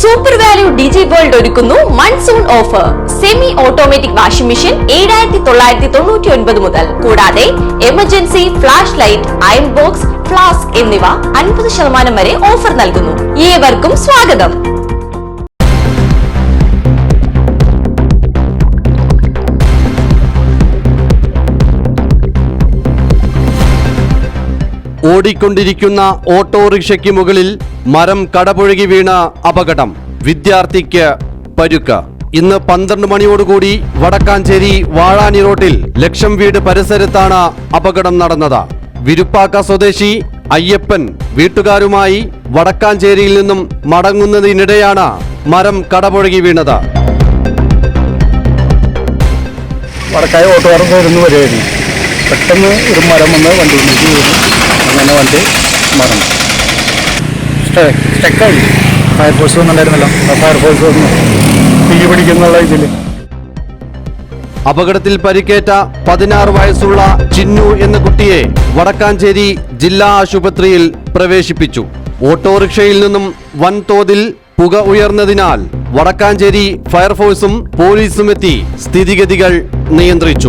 Super value Digi World ഒരുക്കുന്നു. Monsoon offer semi automatic washing machine ഏഴായിരത്തി തൊള്ളായിരത്തി തൊണ്ണൂറ്റി ഒൻപത് മുതൽ. കൂടാതെ emergency flash light iron box flask എന്നിവ അൻപത് ശതമാനം വരെ ഓഫർ നൽകുന്നു. ഏവർക്കും സ്വാഗതം. ഓടിക്കൊണ്ടിരിക്കുന്ന ഓട്ടോറിക്ഷയ്ക്ക് മുകളിൽ മരം കടപുഴകി വീണ അപകടം. വിദ്യാർത്ഥിക്ക് പരുക്ക്. ഇന്ന് പന്ത്രണ്ട് മണിയോടുകൂടി വടക്കാഞ്ചേരി വാഴാനി റോഡിൽ ലക്ഷം വീട് പരിസരത്താണ് അപകടം നടന്നത്. വിരുപ്പാക്ക സ്വദേശി അയ്യപ്പൻ വീട്ടുകാരുമായി വടക്കാഞ്ചേരിയിൽ നിന്നും മടങ്ങുന്നതിനിടെയാണ് മരം കടപുഴകി വീണത്. വടക്കായ ഓട്ടുകാരൻ വരുന്ന വരെയായിരുന്നു പെട്ടെന്ന് ഒരു മരം വന്ന് വണ്ടിയിലേക്ക് വീണു. അങ്ങനെ വണ്ടി മറന്നു. സ്റ്റക്കായി. ഫയർഫോഴ്സ് വന്നിട്ടുണ്ടായിരുന്നല്ലോ. ഫയർഫോഴ്സ് വന്നു. തീ ഇതിൽ അപകടത്തിൽ പരിക്കേറ്റ പതിനാറ് വയസ്സുള്ള ചിന്നു എന്ന കുട്ടിയെ വടക്കാഞ്ചേരി ജില്ലാ ആശുപത്രിയിൽ പ്രവേശിപ്പിച്ചു. ഓട്ടോറിക്ഷയിൽ നിന്നും വൻതോതിൽ പുക ഉയർന്നതിനാൽ വടക്കാഞ്ചേരി ഫയർഫോഴ്സും പോലീസും എത്തി സ്ഥിതിഗതികൾ നിയന്ത്രിച്ചു.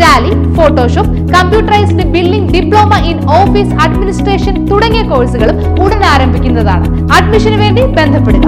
Tally Photoshop computerised building diploma in office administration തുടങ്ങിയ കോഴ്സുകളും ഉടൻ ആരംഭിക്കുന്നതാണ്. അഡ്മിഷന് വേണ്ടി ബന്ധപ്പെടുക.